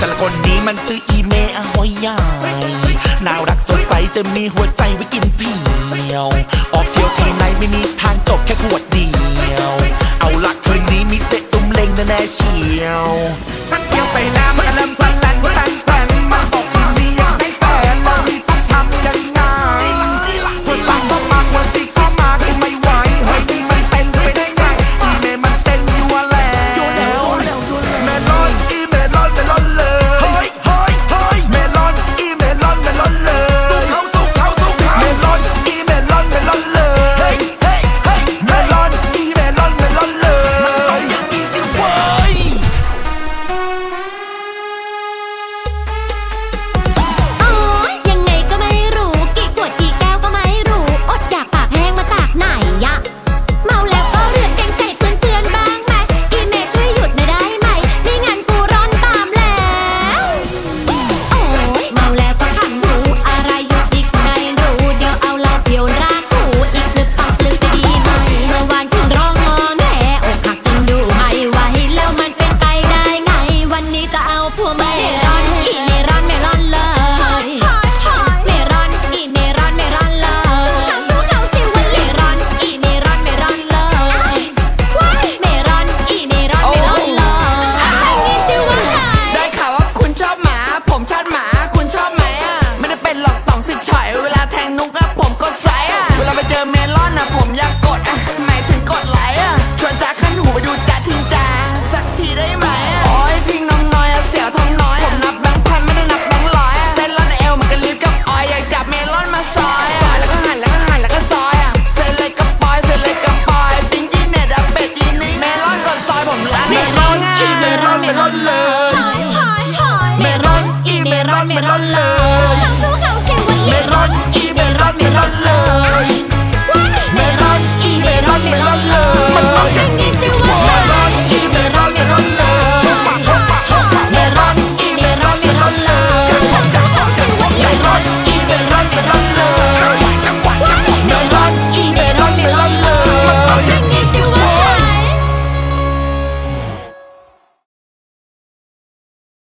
ฉันคนนี้มันชื่ออีเมอหอยยายน่ารักสดใสแต่มีหัวใจไว้กินเพียว ออกเที่ยวทีไหนไม่มีทางจบแค่ขวดเดียว เอาละคืนนี้มีเซ็ตุ้มเล็งแน่แน่เชียวสักเที่ยวไปแล้ว